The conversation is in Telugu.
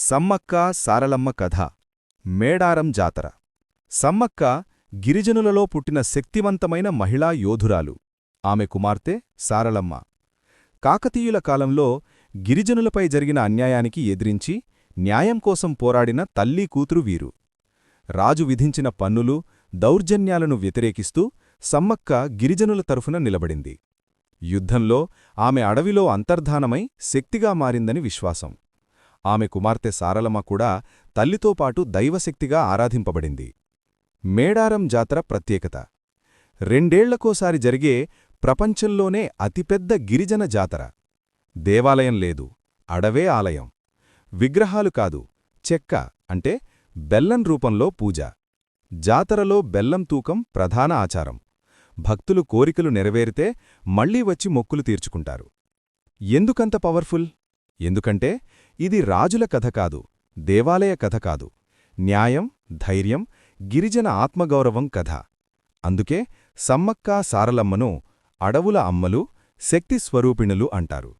సమ్మక్క సారలమ్మ కథ. మేడారం జాతర. సమ్మక్క గిరిజనులలో పుట్టిన శక్తివంతమైన మహిళా యోధురాలు. ఆమె కుమార్తె సారలమ్మ. కాకతీయుల కాలంలో గిరిజనులపై జరిగిన అన్యాయానికి ఎదిరించి న్యాయం కోసం పోరాడిన తల్లీ కూతురు వీరు. రాజు విధించిన పన్నులు దౌర్జన్యాలను వ్యతిరేకిస్తూ సమ్మక్క గిరిజనుల తరఫున నిలబడింది. యుద్ధంలో ఆమె అడవిలో అంతర్ధానమై శక్తిగా మారిందని విశ్వాసం. ఆమె కుమార్తె సారలమ్మ కూడా తల్లితో పాటు దైవశక్తిగా ఆరాధింపబడింది. మేడారం జాతర ప్రత్యేకత. రెండేళ్ళకోసారి జరిగే ప్రపంచంలోనే అతిపెద్ద గిరిజన జాతర. దేవాలయం లేదు అడవే ఆలయం. విగ్రహాలు కాదు చెక్క అంటే బెల్లం రూపంలో పూజ. జాతరలో బెల్లం తూకం ప్రధాన ఆచారం. భక్తులు కోరికలు నెరవేరితే మళ్ళీ వచ్చి మొక్కులు తీర్చుకుంటారు. ఎందుకంత పవర్ఫుల్? ఎందుకంటే ఇది రాజుల కథ కాదు దేవాలయ కథ కాదు. న్యాయం ధైర్యం గిరిజన ఆత్మగౌరవం కథ. అందుకే సమ్మక్క సారలమ్మను అడవుల అమ్మలు శక్తి స్వరూపిణులు అంటారు.